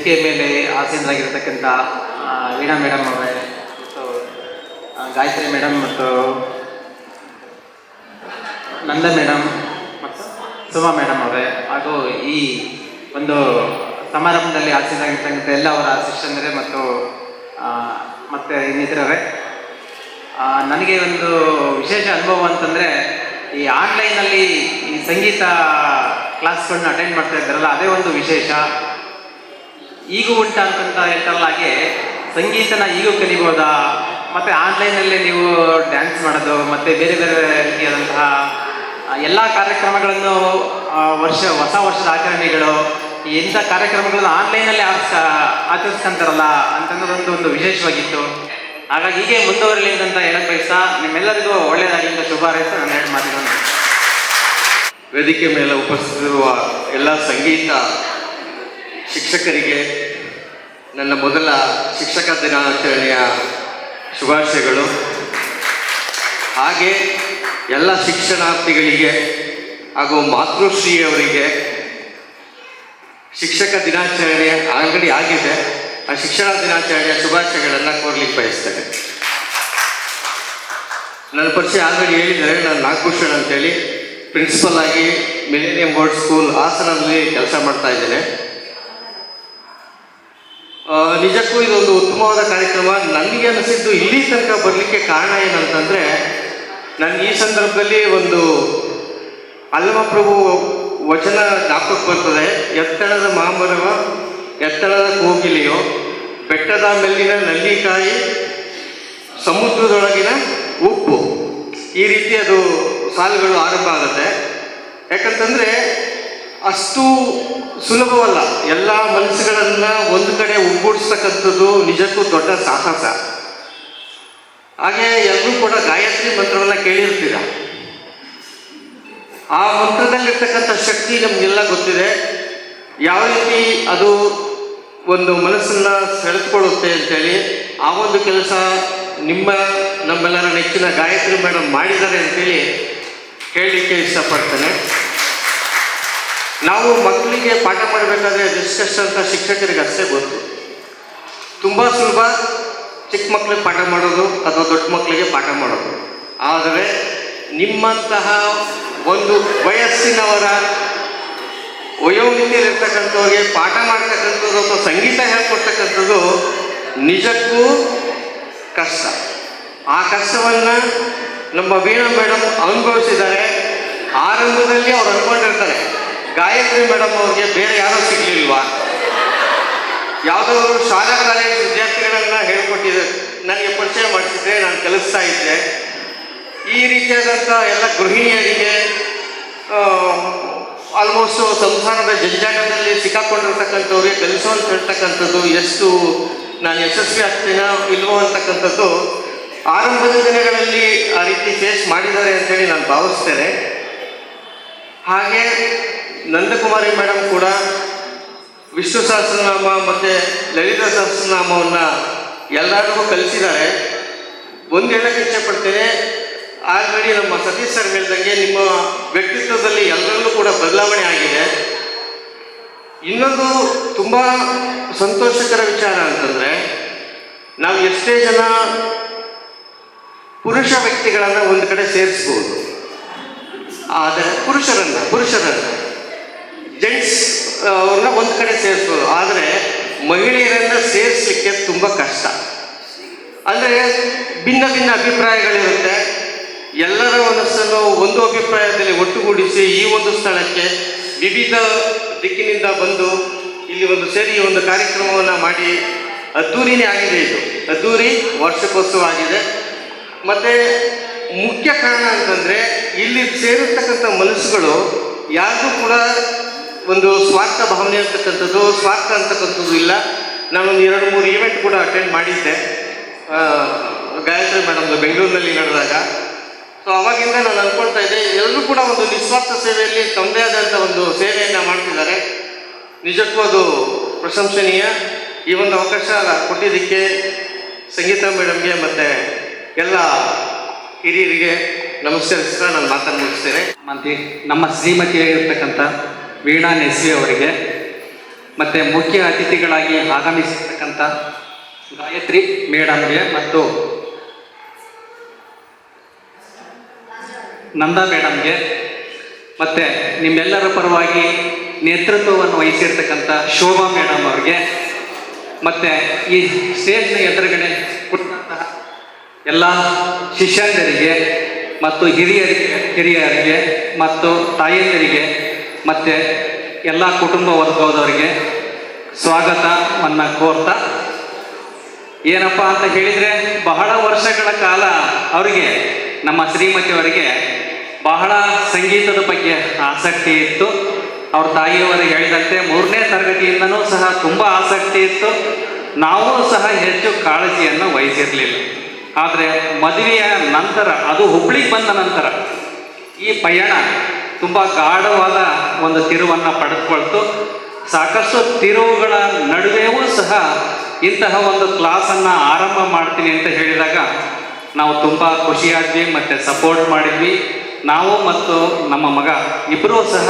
ವೇದಿಕೆ ಮೇಲೆ ಆಸೀನರಾಗಿರ್ತಕ್ಕಂಥ ವೀಣಾ ಮೇಡಮ್ ಅವರೇ, ಮತ್ತು ಗಾಯತ್ರಿ ಮೇಡಮ್ ಮತ್ತು ನಂದ ಮೇಡಮ್ ಮತ್ತು ಸುಮಾ ಮೇಡಮ್ ಅವರೇ. ಹಾಗೂ ಈ ಒಂದು ಸಮಾರಂಭದಲ್ಲಿ ಆಸೀನರಾಗಿರ್ತಕ್ಕಂಥ ಎಲ್ಲ ಅವರ ಶಿಷ್ಯಂದರೆ ಮತ್ತು ಮತ್ತು ಇನ್ನಿತರವೇ ನನಗೆ ಒಂದು ವಿಶೇಷ ಅನುಭವ ಅಂತಂದರೆ, ಈ ಆನ್ಲೈನಲ್ಲಿ ಈ ಸಂಗೀತ ಕ್ಲಾಸ್ಗಳನ್ನ ಅಟೆಂಡ್ ಮಾಡ್ತಾ ಇದ್ದಾರಲ್ಲ, ಅದೇ ಒಂದು ವಿಶೇಷ. ಈಗೂ ಉಂಟ ಅಂತಂತ ಹೇಳ್ತಾರಲ್ಲ ಹಾಗೆ, ಸಂಗೀತನ ಈಗೂ ಕಲಿಬೋದಾ? ಮತ್ತು ಆನ್ಲೈನಲ್ಲಿ ನೀವು ಡ್ಯಾನ್ಸ್ ಮಾಡೋದು, ಮತ್ತು ಬೇರೆ ಬೇರೆ ರೀತಿಯಾದಂತಹ ಎಲ್ಲ ಕಾರ್ಯಕ್ರಮಗಳನ್ನು ವರ್ಷ, ಹೊಸ ವರ್ಷದ ಆಚರಣೆಗಳು ಇಂಥ ಕಾರ್ಯಕ್ರಮಗಳನ್ನು ಆನ್ಲೈನಲ್ಲಿ ಆಚರಿಸ್ತಾ ಆಚರಿಸ್ಕೊಂತಾರಲ್ಲ ಅಂತನ್ನೋದೊಂದು ಒಂದು ವಿಶೇಷವಾಗಿತ್ತು. ಹಾಗಾಗಿ ಹೀಗೆ ಮುಂದುವರಲಿ ಅಂತ ಹೇಳಕ್ ಬಯಸ್ತಾ, ನಿಮ್ಮೆಲ್ಲರಿಗೂ ಒಳ್ಳೆಯದಾಗಿ ಅಂತ ಶುಭ ನಾನು ಹೇಳಿ ಮಾತಿರೋದು ವೇದಿಕೆ ಮೇಲೆ ಉಪಸ್ಥಿತಿರುವ ಎಲ್ಲ ಸಂಗೀತ ಶಿಕ್ಷಕರಿಗೆ ನನ್ನ ಮೊದಲ ಶಿಕ್ಷಕ ದಿನಾಚರಣೆಯ ಶುಭಾಶಯಗಳು. ಹಾಗೆ ಎಲ್ಲ ಶಿಕ್ಷಣಾರ್ಥಿಗಳಿಗೆ ಹಾಗೂ ಮಾತೃಶ್ರೀಯವರಿಗೆ ಶಿಕ್ಷಕ ದಿನಾಚರಣೆ ಅಂಗಡಿ ಆಗಿದೆ. ಆ ಶಿಕ್ಷಣ ದಿನಾಚರಣೆಯ ಶುಭಾಶಯಗಳನ್ನು ಕೋರ್ಲಿಕ್ಕೆ ಬಯಸ್ತೇನೆ. ನನ್ನ ಪರಿಚಯ ಆಲ್ರೆಡಿ ಹೇಳಿದರೆ ನಾನು ನಾಗಭೂಷಣ್ ಅಂತೇಳಿ. ಪ್ರಿನ್ಸಿಪಲ್ ಆಗಿ ಮಿಲೇನಿಯಂ ಬೋರ್ಡ್ ಸ್ಕೂಲ್ ಹಾಸನದಲ್ಲಿ ಕೆಲಸ ಮಾಡ್ತಾ ಇದ್ದೇನೆ. ನಿಜಕ್ಕೂ ಇದೊಂದು ಉತ್ತಮವಾದ ಕಾರ್ಯಕ್ರಮ. ನನಗೆ ಅನಿಸಿದ್ದು ಇಲ್ಲಿ ತನಕ ಬರಲಿಕ್ಕೆ ಕಾರಣ ಏನಂತಂದರೆ ನನಗೆ ಈ ಸಂದರ್ಭದಲ್ಲಿ ಒಂದು ಅಲ್ಲಮಪ್ರಭು ವಚನ ಜ್ಞಾಪಕ ಬರ್ತದೆ. ಎತ್ತಳದ ಮಾಮರವ ಎತ್ತಳದ ಕೋಗಿಲೆಯೋ, ಬೆಟ್ಟದ ಮೇಲಿನ ನಲ್ಲಿಕಾಯಿ ಸಮುದ್ರದೊಳಗಿನ ಉಪ್ಪು. ಈ ರೀತಿ ಅದು ಸಾಲುಗಳು ಆರಂಭ ಆಗುತ್ತೆ. ಯಾಕಂತಂದರೆ ಅಷ್ಟು ಸುಲಭವಲ್ಲ. ಎಲ್ಲ ಮನಸ್ಸುಗಳನ್ನ ಒಂದು ಕಡೆ ಒಗ್ಗೂಡಿಸ್ತಕ್ಕಂಥದ್ದು ನಿಜಕ್ಕೂ ದೊಡ್ಡ ಸಾಹಸ. ಹಾಗೆ ಎಲ್ಲರೂ ಕೂಡ ಗಾಯತ್ರಿ ಮಂತ್ರವನ್ನ ಕೇಳಿರ್ತೀರ? ಆ ಮಂತ್ರದಲ್ಲಿರ್ತಕ್ಕಂಥ ಶಕ್ತಿ ನಮಗೆಲ್ಲ ಗೊತ್ತಿದೆ. ಯಾವ ರೀತಿ ಅದು ಒಂದು ಮನಸ್ಸನ್ನ ಸೆಳೆದುಕೊಳ್ಳುತ್ತೆ ಅಂತೇಳಿ ಆ ಒಂದು ಕೆಲಸ ನಿಮ್ಮ ನಮ್ಮೆಲ್ಲರ ನೆಚ್ಚಿನ ಗಾಯತ್ರಿ ಮೇಡಮ್ ಮಾಡಿದ್ದಾರೆ ಅಂತೇಳಿ ಹೇಳಲಿಕ್ಕೆ ಇಷ್ಟಪಡ್ತೇನೆ. ನಾವು ಮಕ್ಕಳಿಗೆ ಪಾಠ ಮಾಡಬೇಕಾದ್ರೆ ಡಿಸ್ಕಸ್ ಅಂತ ಶಿಕ್ಷಕರಿಗೆ ಅಷ್ಟೇ ಗೊತ್ತು. ತುಂಬ ಸುಲಭ ಚಿಕ್ಕ ಮಕ್ಕಳಿಗೆ ಪಾಠ ಮಾಡೋದು ಅಥವಾ ದೊಡ್ಡ ಮಕ್ಕಳಿಗೆ ಪಾಠ ಮಾಡೋದು. ಆದರೆ ನಿಮ್ಮಂತಹ ಒಂದು ವಯಸ್ಸಿನವರ ವಯೋಮಿತಿಯಲ್ಲಿರ್ತಕ್ಕಂಥವ್ರಿಗೆ ಪಾಠ ಮಾಡ್ತಕ್ಕಂಥದ್ದು ಅಥವಾ ಸಂಗೀತ ಹೇಳ್ಕೊಡ್ತಕ್ಕಂಥದ್ದು ನಿಜಕ್ಕೂ ಕಷ್ಟ. ಆ ಕಷ್ಟವನ್ನು ನಮ್ಮ ವೀಣಾ ಮೇಡಮ್ ಅನುಭವಿಸಿದ್ದಾರೆ. ಆರಂಭದಲ್ಲಿ ಅವ್ರು ಅನ್ಕೊಂಡಿರ್ತಾರೆ ಗಾಯತ್ರಿ ಮೇಡಮ್ ಅವ್ರಿಗೆ ಬೇರೆ ಯಾರೂ ಸಿಗ್ಲಿಲ್ವಾ? ಯಾವುದೋ ಶಾಲಾ ಕಾಲೇಜು ವಿದ್ಯಾರ್ಥಿಗಳನ್ನ ಹೇಳ್ಕೊಟ್ಟಿದ್ದೆ ನನಗೆ ಪರಿಚಯ ಮಾಡಿಸಿದ್ರೆ, ನಾನು ಕಲಿಸ್ತಾ ಇದ್ದೆ. ಈ ರೀತಿಯಾದಂಥ ಎಲ್ಲ ಗೃಹಿಣಿಯರಿಗೆ ಆಲ್ಮೋಸ್ಟ್ ಸಂಸಾರದ ಜಂಜಾಟದಲ್ಲಿ ಸಿಕ್ಕಾಕೊಂಡಿರ್ತಕ್ಕಂಥವ್ರಿಗೆ ಕಲಿಸೋ ಅಂತ ಹೇಳ್ತಕ್ಕಂಥದ್ದು ಎಷ್ಟು ನಾನು ಯಶಸ್ವಿ ಆಗ್ತೀನೋ ಇಲ್ವೋ ಅಂತಕ್ಕಂಥದ್ದು ಆರಂಭದ ದಿನಗಳಲ್ಲಿ ಆ ರೀತಿ ಫೇಸ್ ಮಾಡಿದ್ದಾರೆ ಅಂತೇಳಿ ನಾನು ಭಾವಿಸ್ತೇನೆ. ಹಾಗೆ ನಂದಕುಮಾರಿ ಮೇಡಮ್ ಕೂಡ ವಿಷ್ಣು ಸಹಸ್ರನಾಮ ಮತ್ತು ಲಲಿತ ಸಹಸ್ರನಾಮವನ್ನು ಎಲ್ಲರಿಗೂ ಕಲಿಸಿದ್ದಾರೆ. ಒಂದು ಹೇಳಕ್ಕೆ ಇಷ್ಟಪಡ್ತೇನೆ ಆಲ್ರೆಡಿ ನಮ್ಮ ಸತೀಶ್ ಸರ್ ಹೇಳಿದಂಗೆ ನಿಮ್ಮ ವ್ಯಕ್ತಿತ್ವದಲ್ಲಿ ಎಲ್ಲರಲ್ಲೂ ಕೂಡ ಬದಲಾವಣೆ ಆಗಿದೆ. ಇನ್ನೊಂದು ತುಂಬ ಸಂತೋಷಕರ ವಿಚಾರ ಅಂತಂದರೆ, ನಾವು ಎಷ್ಟೇ ಜನ ಪುರುಷ ವ್ಯಕ್ತಿಗಳನ್ನು ಒಂದು ಕಡೆ ಸೇರಿಸ್ಬೋದು. ಆದರೆ ಪುರುಷರನ್ನ ಪುರುಷರನ್ನ. ಜೆಂಟ್ಸ್ ಅವ್ರನ್ನ ಒಂದು ಕಡೆ ಸೇರಿಸ್ಬೋದು ಆದರೆ ಮಹಿಳೆಯರನ್ನು ಸೇರಿಸಲಿಕ್ಕೆ ತುಂಬ ಕಷ್ಟ. ಅಂದರೆ ಭಿನ್ನ ಭಿನ್ನ ಅಭಿಪ್ರಾಯಗಳಿರುತ್ತೆ. ಎಲ್ಲರ ಮನಸ್ಸನ್ನು ಒಂದು ಅಭಿಪ್ರಾಯದಲ್ಲಿ ಒಟ್ಟುಗೂಡಿಸಿ ಈ ಒಂದು ಸ್ಥಳಕ್ಕೆ ವಿವಿಧ ದಿಕ್ಕಿನಿಂದ ಬಂದು ಇಲ್ಲಿ ಒಂದು ಸೇರಿ ಒಂದು ಕಾರ್ಯಕ್ರಮವನ್ನು ಮಾಡಿ ಅದ್ದೂರಿನೇ ಆಗಿದೆ ಇದು. ಅದ್ದೂರಿ ವಾರ್ಷಿಕೋತ್ಸವ ಆಗಿದೆ. ಮತ್ತು ಮುಖ್ಯ ಕಾರಣ ಅಂತಂದರೆ ಇಲ್ಲಿ ಸೇರಿರ್ತಕ್ಕಂಥ ಮನಸ್ಸುಗಳು ಯಾರಿಗೂ ಕೂಡ ಒಂದು ಸ್ವಾರ್ಥ ಭಾವನೆ ಅಂತಕ್ಕಂಥದ್ದು, ಸ್ವಾರ್ಥ ಅಂತಕ್ಕಂಥದ್ದು ಇಲ್ಲ. ನಾನೊಂದು ಎರಡು ಮೂರು ಈವೆಂಟ್ ಕೂಡ ಅಟೆಂಡ್ ಮಾಡಿದ್ದೆ. ಗಾಯತ್ರಿ ಮೇಡಮ್ದು ಬೆಂಗಳೂರಿನಲ್ಲಿ ನಡೆದಾಗ. ಸೊ ಅವಾಗಿಂದ ನಾನು ಅಂದ್ಕೊಳ್ತಾ ಇದ್ದೆ, ಎಲ್ಲರೂ ಕೂಡ ಒಂದು ನಿಸ್ವಾರ್ಥ ಸೇವೆಯಲ್ಲಿ ತಮ್ಮದೇ ಆದಂಥ ಒಂದು ಸೇವೆಯನ್ನು ಮಾಡ್ತಿದ್ದಾರೆ. ನಿಜಕ್ಕೂ ಅದು ಪ್ರಶಂಸನೀಯ. ಈ ಒಂದು ಅವಕಾಶ ಕೊಟ್ಟಿದ್ದಕ್ಕೆ ಸಂಗೀತ ಮೇಡಮ್ಗೆ ಮತ್ತು ಎಲ್ಲ ಹಿರಿಯರಿಗೆ ನಮಸ್ಕರಿಸ್ತಾ ನಾನು ಮಾತನ್ನು ಮುಗಿಸ್ತೇನೆ. ಮತ್ತು ನಮ್ಮ ಶ್ರೀಮತಿಯಾಗಿರ್ತಕ್ಕಂಥ ವೀಣಾ ನೆಸ್ವಿ ಅವರಿಗೆ. ಮತ್ತು ಮುಖ್ಯ ಅತಿಥಿಗಳಾಗಿ ಆಗಮಿಸಿರ್ತಕ್ಕಂಥ ಗಾಯತ್ರಿ ಮೇಡಮ್ಗೆ ಮತ್ತು ನಂದಾ ಮೇಡಮ್ಗೆ. ಮತ್ತು ನಿಮ್ಮೆಲ್ಲರ ಪರವಾಗಿ ನೇತೃತ್ವವನ್ನು ವಹಿಸಿರ್ತಕ್ಕಂಥ ಶೋಭಾ ಮೇಡಮ್ ಅವ್ರಿಗೆ. ಮತ್ತು ಈ ಸ್ಟೇಜ್ನ ಎದುರುಗಡೆ ಕೊಟ್ಟಂತಹ ಎಲ್ಲ ಶಿಷ್ಯಂದರಿಗೆ ಮತ್ತು ಹಿರಿಯರಿಗೆ ಹಿರಿಯರಿಗೆ ಮತ್ತು ತಾಯಂದಿರಿಗೆ ಮತ್ತು ಎಲ್ಲ ಕುಟುಂಬ ವರ್ಗದವರಿಗೆ ಸ್ವಾಗತವನ್ನು ಕೋರ್ತಾ. ಏನಪ್ಪ ಅಂತ ಹೇಳಿದರೆ, ಬಹಳ ವರ್ಷಗಳ ಕಾಲ ಅವರಿಗೆ, ನಮ್ಮ ಶ್ರೀಮತಿಯವರಿಗೆ ಬಹಳ ಸಂಗೀತದ ಬಗ್ಗೆ ಆಸಕ್ತಿ ಇತ್ತು. ಅವ್ರ ತಾಯಿಯವರು ಹೇಳಿದಂತೆ ಮೂರನೇ ತರಗತಿಯಿಂದನೂ ಸಹ ತುಂಬ ಆಸಕ್ತಿ ಇತ್ತು. ನಾವು ಸಹ ಹೆಚ್ಚು ಕಾಳಜಿಯನ್ನು ವಹಿಸಿರಲಿಲ್ಲ. ಆದರೆ ಮದುವೆಯ ನಂತರ, ಅದು ಹುಬ್ಳಿಗೆ ಬಂದ ನಂತರ ಈ ಪಯಣ ತುಂಬ ಗಾಢವಾದ ಒಂದು ತಿರುವನ್ನು ಪಡೆದುಕೊಳ್ತು. ಸಾಕಷ್ಟು ತಿರುವುಗಳ ನಡುವೆಯೂ ಸಹ ಇಂತಹ ಒಂದು ಕ್ಲಾಸನ್ನು ಆರಂಭ ಮಾಡ್ತೀನಿ ಅಂತ ಹೇಳಿದಾಗ ನಾವು ತುಂಬ ಖುಷಿಯಾದ್ವಿ ಮತ್ತು ಸಪೋರ್ಟ್ ಮಾಡಿದ್ವಿ. ನಾವು ಮತ್ತು ನಮ್ಮ ಮಗ ಇಬ್ಬರೂ ಸಹ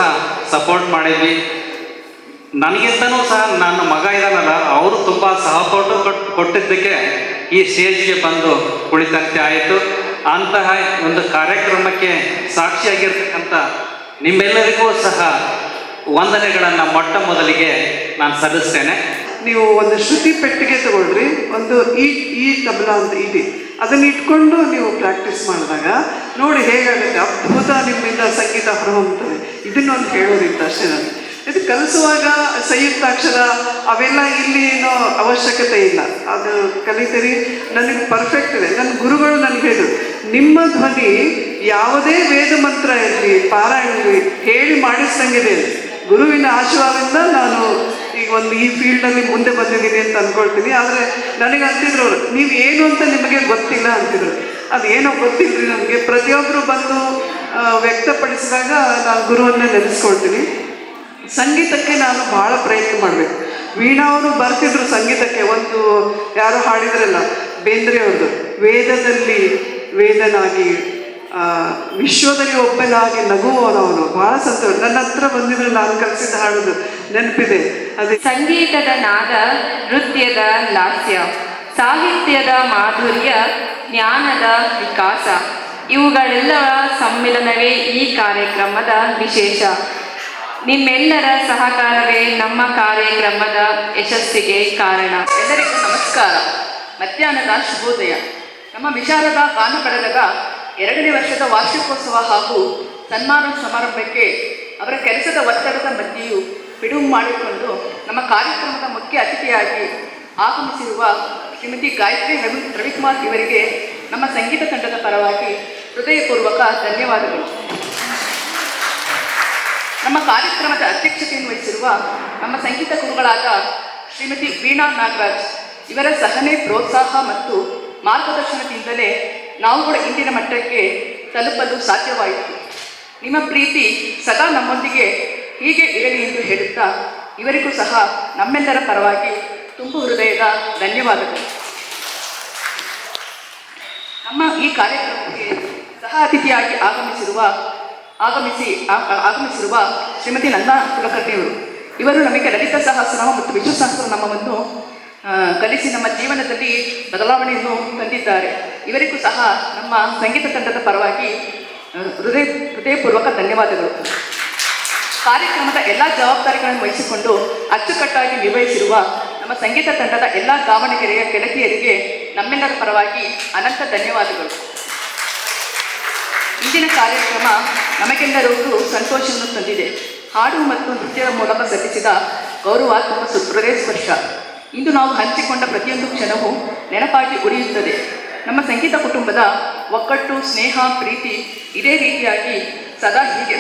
ಸಪೋರ್ಟ್ ಮಾಡಿದ್ವಿ. ನನಗಿಂತನೂ ಸಹ ನನ್ನ ಮಗ ಇದ್ದಾನಲ್ಲ, ಅವರು ತುಂಬ ಸಪೋರ್ಟು ಕೊಟ್, ಕೊಟ್ಟಿದ್ದಕ್ಕೆ ಈ ಸ್ಟೇಜ್ಗೆ ಬಂದು ಕುಳಿತಂತೆ ಆಯಿತು. ಅಂತಹ ಒಂದು ಕಾರ್ಯಕ್ರಮಕ್ಕೆ ಸಾಕ್ಷಿಯಾಗಿರ್ತಕ್ಕಂಥ ನಿಮ್ಮೆಲ್ಲರಿಗೂ ಸಹ ವಂದನೆಗಳನ್ನು ಮೊಟ್ಟ ಮೊದಲಿಗೆ ನಾನು ಸಲ್ಲಿಸ್ತೇನೆ. ನೀವು ಒಂದು ಶ್ರುತಿ ಪೆಟ್ಟಿಗೆ ತಗೊಳ್ರಿ, ಒಂದು ಈ ಈ ತಬಲ ಅಂತ ಇದೆ ಅದನ್ನು ಇಟ್ಕೊಂಡು ನೀವು ಪ್ರಾಕ್ಟೀಸ್ ಮಾಡಿದಾಗ ನೋಡಿ ಹೇಗಾಗುತ್ತೆ, ಅದ್ಭುತ ನಿಮ್ಮಿಂದ ಸಂಗೀತ ಹೊರಹೊಮ್ಮುತ್ತದೆ. ಇದನ್ನೊಂದು ಹೇಳೋದಿತ್ತು ಅಷ್ಟೇ ನಾನು. ಇದು ಕಲಿಸುವಾಗ ಸಂಯುಕ್ತಾಕ್ಷರ ಅವೆಲ್ಲ ಇಲ್ಲಿ ಏನೋ ಅವಶ್ಯಕತೆ ಇಲ್ಲ. ಅದು ಕಲಿತೀರಿ ನನಗೆ ಪರ್ಫೆಕ್ಟ್ ಇದೆ. ನನ್ನ ಗುರುಗಳು ನನಗೆ ಹೇಳಿದ್ರು ನಿಮ್ಮ ಧ್ವನಿ ಯಾವುದೇ ವೇದ ಮಂತ್ರ ಇರಲಿ, ಪಾರಾಯಣ ಇರಲಿ, ಹೇಳಿ ಮಾಡಿಸ್ದಂಗಿದೆ. ಗುರುವಿನ ಆಶೀರ್ವಾದದಿಂದ ನಾನು ಈಗ ಒಂದು ಈ ಫೀಲ್ಡಲ್ಲಿ ಮುಂದೆ ಬಂದಿದ್ದೀನಿ ಅಂತ ಅಂದ್ಕೊಳ್ತೀನಿ ಆದರೆ ನನಗೆ ಅಂತಿದ್ರು ಅವರು, ನೀವು ಏನು ಅಂತ ನಿಮಗೆ ಗೊತ್ತಿಲ್ಲ ಅಂತಿದ್ರು. ಅದು ಏನೋ ಗೊತ್ತಿದ್ರಿ ನನಗೆ ಪ್ರತಿಯೊಬ್ಬರು ಬಂದು ವ್ಯಕ್ತಪಡಿಸಿದಾಗ ನಾನು ಗುರುವನ್ನೇ ನೆನೆಸ್ಕೊಳ್ತೀನಿ. ಸಂಗೀತಕ್ಕೆ ನಾನು ಭಾಳ ಪ್ರಯತ್ನ ಮಾಡಬೇಕು. ವೀಣಾ ಅವರು ಬರ್ತಿದ್ರು ಸಂಗೀತಕ್ಕೆ. ಒಂದು ಯಾರು ಹಾಡಿದ್ರಲ್ಲ, ಬೇಂದ್ರೆ ಅವ್ರದ್ದು, ವೇದದಲ್ಲಿ ವೇದನಾಗಿ ವಿಶ್ವದಲ್ಲಿ ಒಬ್ಬನಾಗಿ ನಗುವವನವನು. ಬಹಳ ಸಂತೋಷ. ನನ್ನ ಹತ್ರ ಬಂದಿದ್ರೆ ನಾನು ಕಲಿಸಿದ ಹಾಡೋದು ನೆನಪಿದೆ. ಅದು ಸಂಗೀತದ ನಾದ, ನೃತ್ಯದ ಲಾಸ್ಯ, ಸಾಹಿತ್ಯದ ಮಾಧುರ್ಯ, ಜ್ಞಾನದ ವಿಕಾಸ. ಇವುಗಳೆಲ್ಲ ಸಮ್ಮಿಲನವೇ ಈ ಕಾರ್ಯಕ್ರಮದ ವಿಶೇಷ. ನಿಮ್ಮೆಲ್ಲರ ಸಹಕಾರವೇ ನಮ್ಮ ಕಾರ್ಯಕ್ರಮದ ಯಶಸ್ಸಿಗೆ ಕಾರಣ. ಎಲ್ಲರಿಗೂ ನಮಸ್ಕಾರ. ಮಧ್ಯಾಹ್ನದ ಶುಭೋದಯ. ನಮ್ಮ ವಿಚಾರದ ಗಾನ ಕಡಲದ ಎರಡನೇ ವರ್ಷದ ವಾರ್ಷಿಕೋತ್ಸವ ಹಾಗೂ ಸನ್ಮಾನ ಸಮಾರಂಭಕ್ಕೆ ಅವರ ಕೆಲಸದ ಒತ್ತಡದ ಮಧ್ಯೆಯು ಬಿಡುವು ಮಾಡಿಕೊಂಡು ನಮ್ಮ ಕಾರ್ಯಕ್ರಮದ ಮುಖ್ಯ ಅತಿಥಿಯಾಗಿ ಆಗಮಿಸಿರುವ ಶ್ರೀಮತಿ ಗಾಯತ್ರಿ ರವಿ, ರವಿಕುಮಾರ್ ಇವರಿಗೆ ನಮ್ಮ ಸಂಗೀತ ತಂಡದ ಪರವಾಗಿ ಹೃದಯಪೂರ್ವಕ ಧನ್ಯವಾದಗಳು. ನಮ್ಮ ಕಾರ್ಯಕ್ರಮದ ಅಧ್ಯಕ್ಷತೆಯನ್ನು ವಹಿಸಿರುವ ನಮ್ಮ ಸಂಗೀತ ಗುರುಗಳಾದ ಶ್ರೀಮತಿ ವೀಣಾ ನಾಗರಾಜ್, ಇವರ ಸಹನೆ, ಪ್ರೋತ್ಸಾಹ ಮತ್ತು ಮಾರ್ಗದರ್ಶನದಿಂದಲೇ ನಾವು ಕೂಡ ಇಂದಿನ ಮಟ್ಟಕ್ಕೆ ತಲುಪಲು ಸಾಧ್ಯವಾಯಿತು. ನಿಮ್ಮ ಪ್ರೀತಿ ಸದಾ ನಮ್ಮೊಂದಿಗೆ ಹೀಗೆ ಇರಲಿ ಎಂದು ಹೇಳುತ್ತಾ ಇವರಿಗೂ ಸಹ ನಮ್ಮೆಲ್ಲರ ಪರವಾಗಿ ತುಂಬು ಹೃದಯದ ಧನ್ಯವಾದಗಳು. ನಮ್ಮ ಈ ಕಾರ್ಯಕ್ರಮಕ್ಕೆ ಸಹ ಅತಿಥಿಯಾಗಿ ಆಗಮಿಸಿರುವ ಆಗಮಿಸಿ ಆಗಮಿಸಿರುವ ಶ್ರೀಮತಿ ನಂದಾ ಕುಲಕರ್ಣಿಯವರು. ಇವರು ನಮಗೆ ಲಲಿತ ಸಹಸ್ರನಾಮ ಮತ್ತು ವಿಷ್ಣು ಸಹಸ್ರನಾಮವನ್ನು ಆ, ಕಲಿಸಿ ನಮ್ಮ ಜೀವನದಲ್ಲಿ ಬದಲಾವಣೆಯನ್ನು ತಂದಿದ್ದಾರೆ. ಇವರಿಗೂ ಸಹ ನಮ್ಮ ಸಂಗೀತ ತಂಡದ ಪರವಾಗಿ ಹೃದಯ, ಹೃದಯಪೂರ್ವಕ ಧನ್ಯವಾದಗಳು. ಕಾರ್ಯಕ್ರಮದ ಎಲ್ಲ ಜವಾಬ್ದಾರಿಗಳನ್ನು ವಹಿಸಿಕೊಂಡು ಅಚ್ಚುಕಟ್ಟಾಗಿ ನಿರ್ವಹಿಸಿರುವ ನಮ್ಮ ಸಂಗೀತ ತಂಡದ ಎಲ್ಲ ದಾವಣಗೆರೆಯ ಗೆಳತಿಯರಿಗೆ ನಮ್ಮೆಲ್ಲರ ಪರವಾಗಿ ಅನಂತ ಧನ್ಯವಾದಗಳು. ಇಂದಿನ ಕಾರ್ಯಕ್ರಮ ನಮಗೆಲ್ಲರಿಗೂ ಸಂತೋಷವನ್ನು ತಂದಿದೆ. ಹಾಡು ಮತ್ತು ನೃತ್ಯದ ಮೂಲಕ ಸಲ್ಲಿಸಿದ ಗೌರವ ತುಂಬ ಸು- ಹೃದಯ ಸ್ಪರ್ಶ. ಇಂದು ನಾವು ಹಂಚಿಕೊಂಡ ಪ್ರತಿಯೊಂದು ಕ್ಷಣವೂ ನೆನಪಾಗಿ ಉಳಿಯುತ್ತದೆ. ನಮ್ಮ ಸಂಗೀತ ಕುಟುಂಬದ ಒಕ್ಕಟ್ಟು, ಸ್ನೇಹ, ಪ್ರೀತಿ ಇದೇ ರೀತಿಯಾಗಿ ಸದಾ ಹೀಗೆ.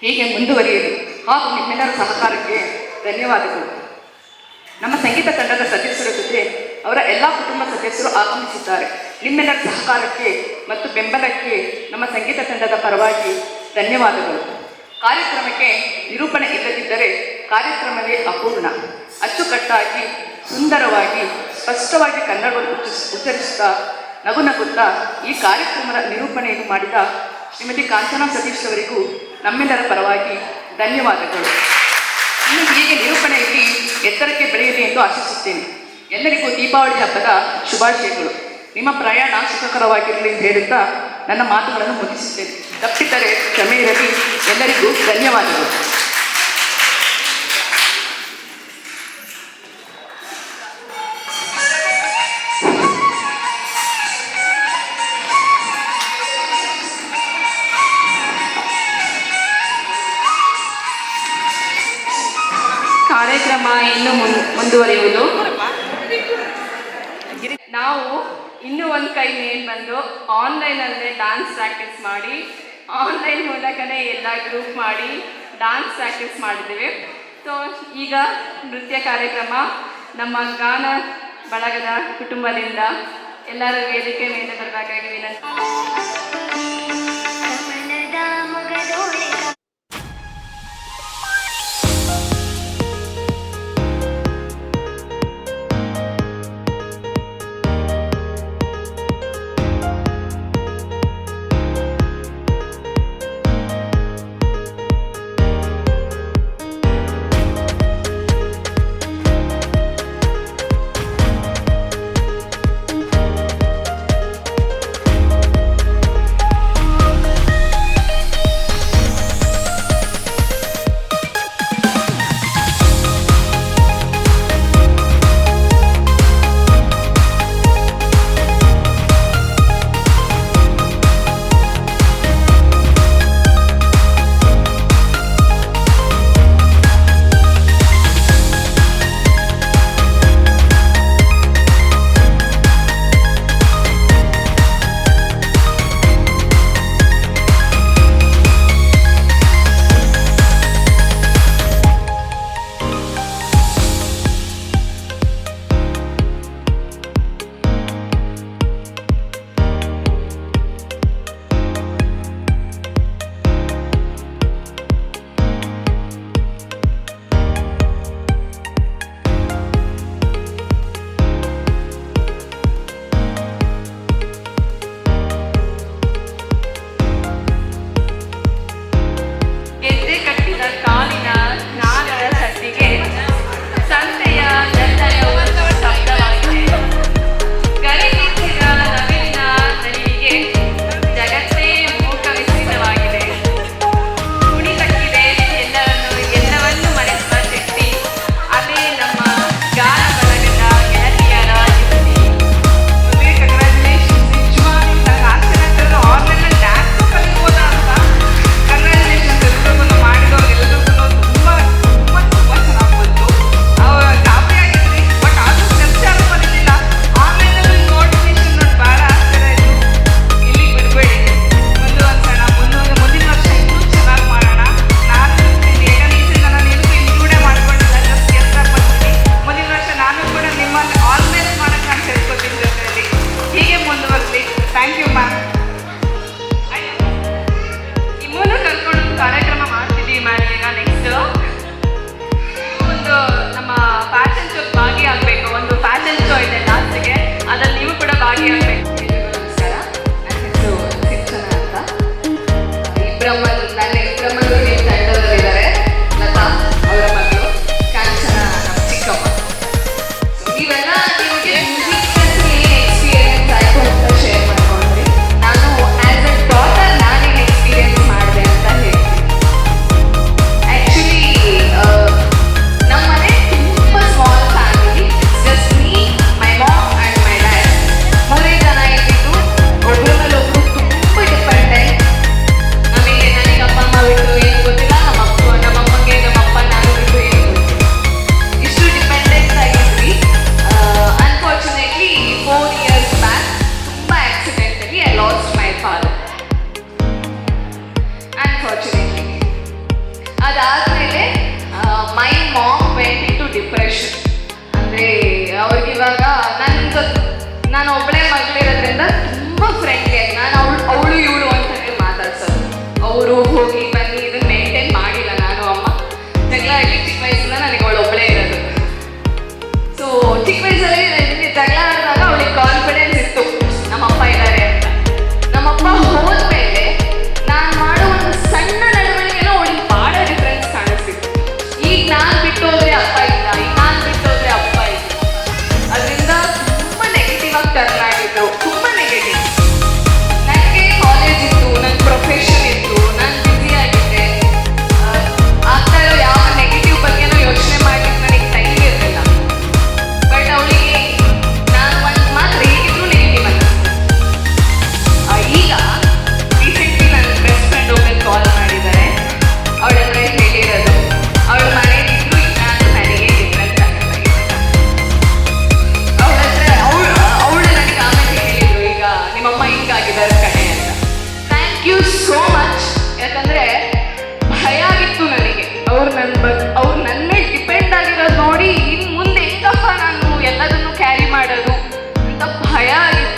ಹೀಗೆ ಮುಂದುವರಿಯಲಿ. ಹಾಗೂ ನಿಮ್ಮೆಲ್ಲರ ಸಹಕಾರಕ್ಕೆ ಧನ್ಯವಾದಗಳು. ನಮ್ಮ ಸಂಗೀತ ತಂಡದ ಸದಸ್ಯರ ಜೊತೆ ಅವರ ಎಲ್ಲ ಕುಟುಂಬ ಸದಸ್ಯರು ಆಗಮಿಸಿದ್ದಾರೆ. ನಿಮ್ಮೆಲ್ಲರ ಸಹಕಾರಕ್ಕೆ ಮತ್ತು ಬೆಂಬಲಕ್ಕೆ ನಮ್ಮ ಸಂಗೀತ ತಂಡದ ಪರವಾಗಿ ಧನ್ಯವಾದಗಳು. ಕಾರ್ಯಕ್ರಮಕ್ಕೆ ನಿರೂಪಣೆ ಇಲ್ಲದಿದ್ದರೆ ಕಾರ್ಯಕ್ರಮವೇ ಅಪೂರ್ಣ. ಅಚ್ಚುಕಟ್ಟಾಗಿ, ಸುಂದರವಾಗಿ, ಸ್ಪಷ್ಟವಾಗಿ ಕನ್ನಡವನ್ನು ಉಚ್ಚರಿಸುತ್ತಾ ನಗು ನಗುತ್ತಾ ಈ ಕಾರ್ಯಕ್ರಮದ ನಿರೂಪಣೆಯನ್ನು ಮಾಡಿದ ಶ್ರೀಮತಿ ಕಾಂಚನಾ ಸತೀಶ್ ಅವರಿಗೂ ನಮ್ಮೆಲ್ಲರ ಪರವಾಗಿ ಧನ್ಯವಾದಗಳು. ಇನ್ನು ಹೀಗೆ ನಿರೂಪಣೆಯಲ್ಲಿ ಎತ್ತರಕ್ಕೆ ಬೆಳೆಯಲಿ ಎಂದು ಆಶಿಸುತ್ತೇನೆ. ಎಲ್ಲರಿಗೂ ದೀಪಾವಳಿ ಹಬ್ಬದ ಶುಭಾಶಯಗಳು. ನಿಮ್ಮ ಪ್ರಯಾಣ ಸುಖಕರವಾಗಿರಲಿ ಎಂದು ಹೇಳುತ್ತಾ ನನ್ನ ಮಾತುಗಳನ್ನು ಮುಗಿಸುತ್ತೇನೆ. ತಪ್ಪಿದರೆ ಕ್ಷಮೆ ಇರಲಿ. ಎಲ್ಲರಿಗೂ ಧನ್ಯವಾದಗಳು. ಮಾಡಿಕೊಂಡಿದ್ದೀವಿ ಸೊ ಈಗ ನೃತ್ಯ ಕಾರ್ಯಕ್ರಮ. ನಮ್ಮ ಗಾನ ಬಳಗದ ಕುಟುಂಬದಿಂದ ಎಲ್ಲರ ವೇದಿಕೆ ಮೇಲೆ ಬರಬೇಕಾಗಿ ವಿನಂತಿ.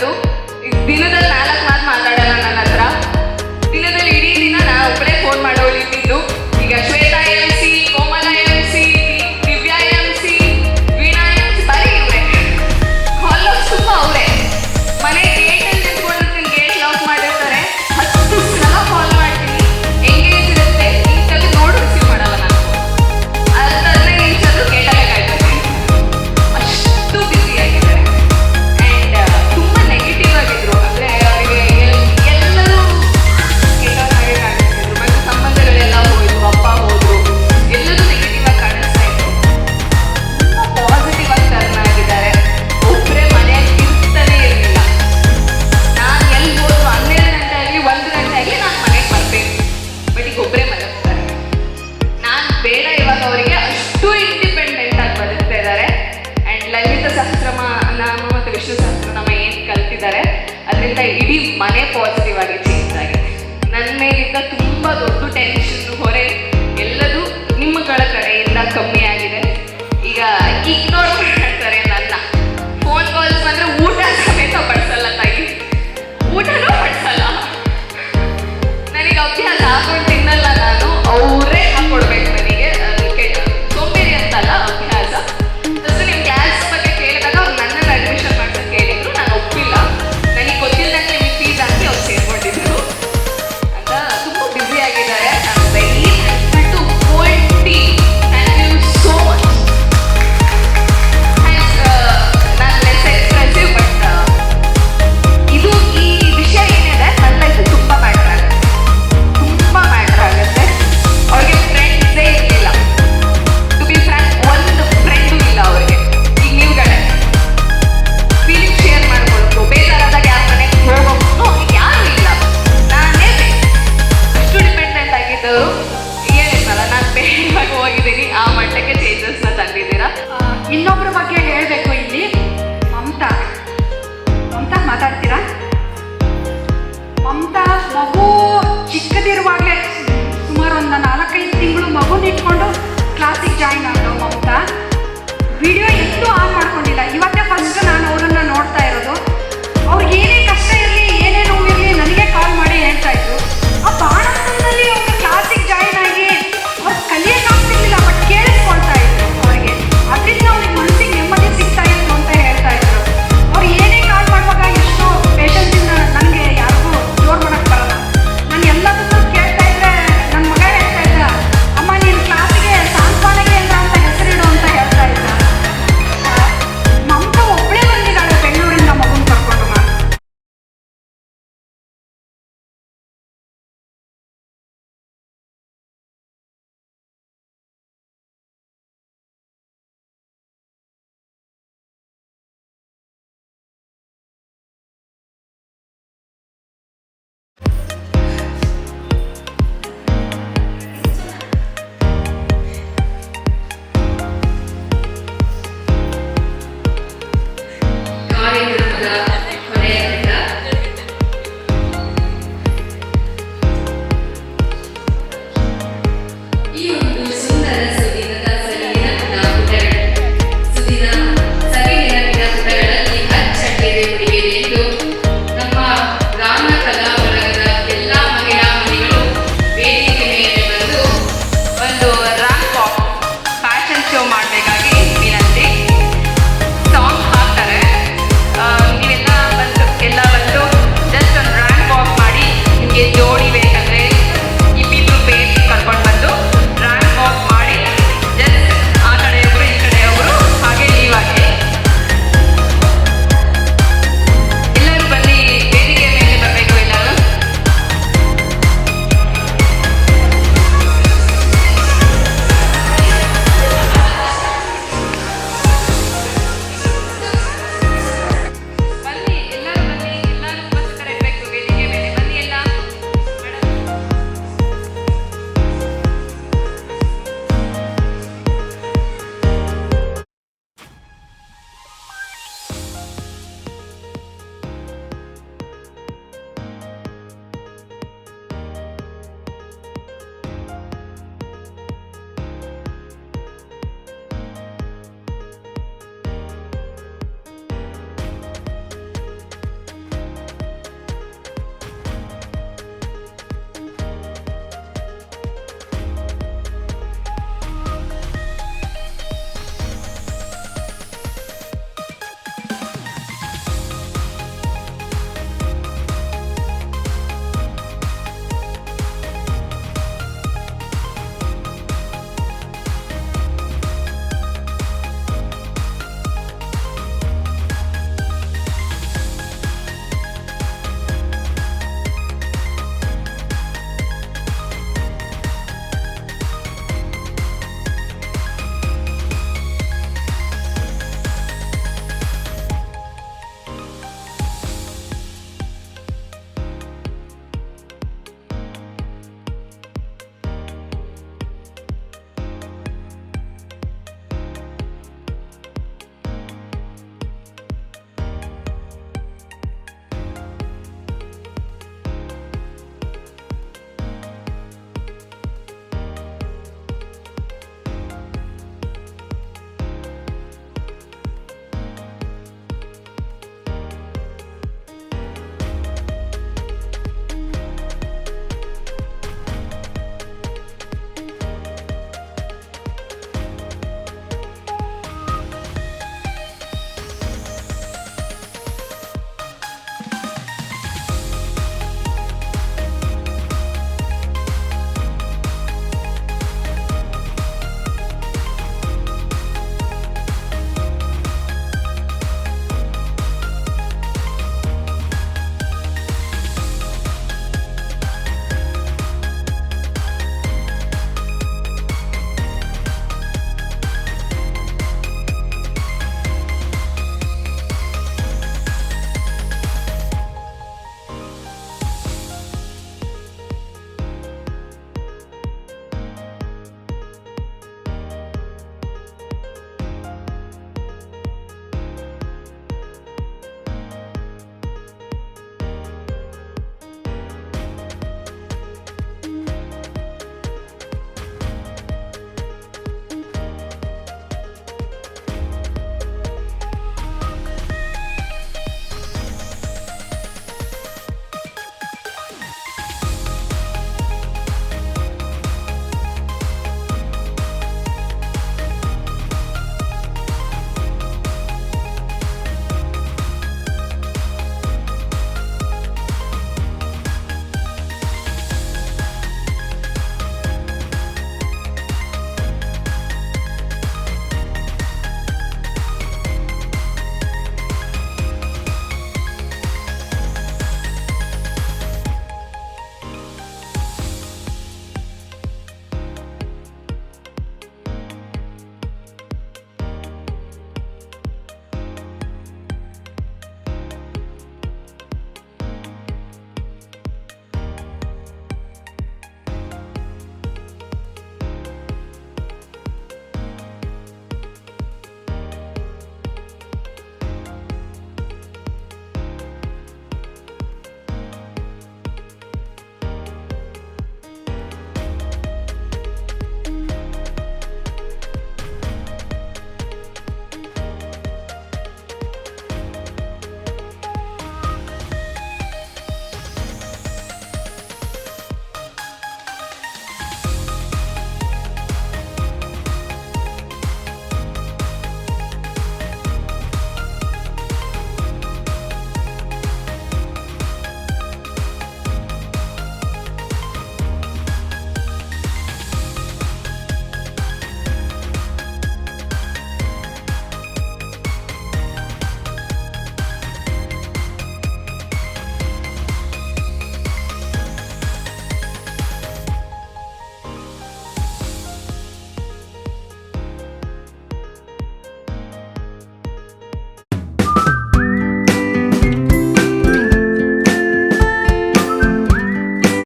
Obrigado.